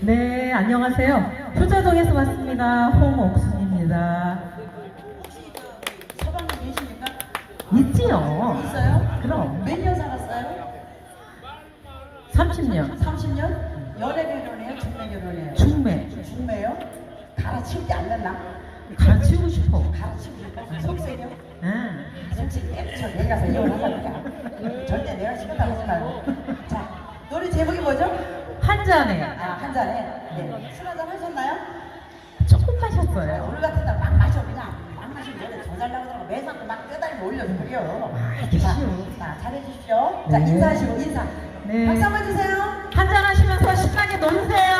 네, 안녕하세요. 효자동에서 왔습니다. 홍옥순입니다. 혹시 저 서방님 계십니까? 있지요? 있어요? 그럼. 몇 년 살았어요? 30년. 30년? 연애 결혼해요? 중매 결혼해요? 중매. 중매요? 가르치지 않는다? 가르치고 싶어. 가르치고 싶어? 속세요? 응. 솔직히 저 내가 가서 이혼하자니까 절대 내가 시켰다고 하지 말고 자 노래 제목이 뭐죠? 한 잔에 아 한 잔에 네. 술 한잔 하셨나요? 조금 네, 마셨어요. 오늘 같은 날 막 마셔 그냥 막 마시면 전에 더 잘나고 들어가 매상도 막 끄다리고 올려서 그래요 자, 알겠어요. 자 잘해주십시오 자 네. 인사하시고 인사 네. 박수 한번 주세요 한 잔 하시면서 신나게 놀세요.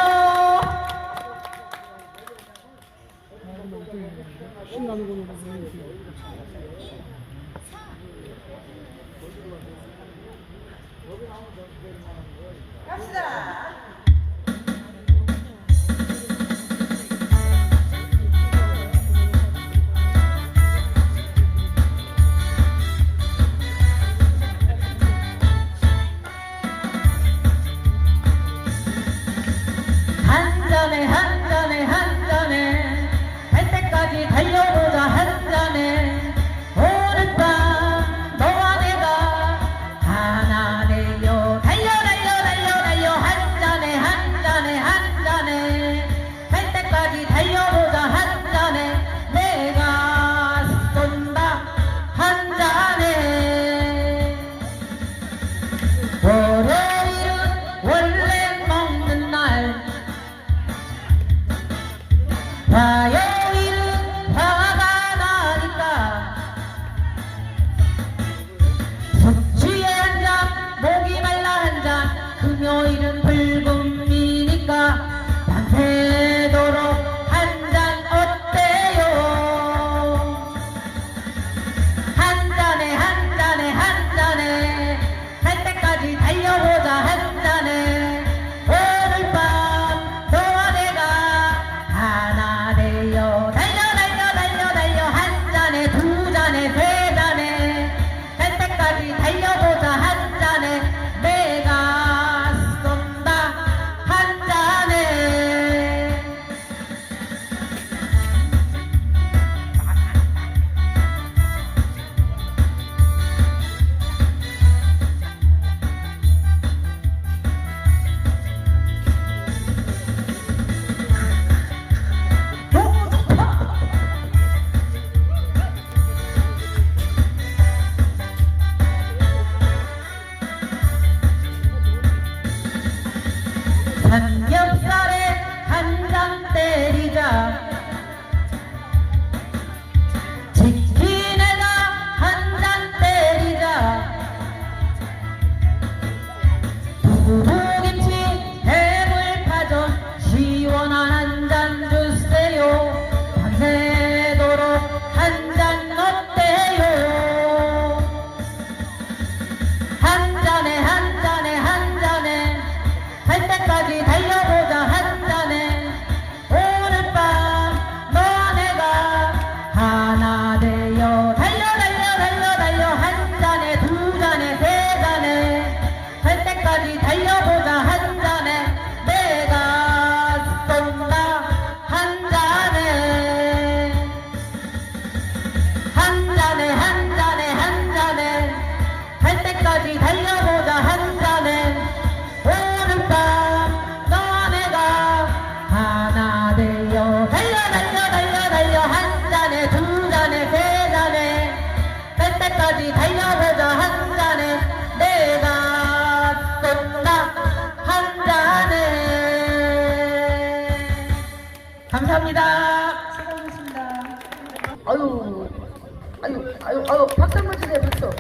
한 Mm-hmm. 감사합니다. 수고하셨습니다 아유, 아유, 아유, 아유, 박수 한번 주세요, 박수.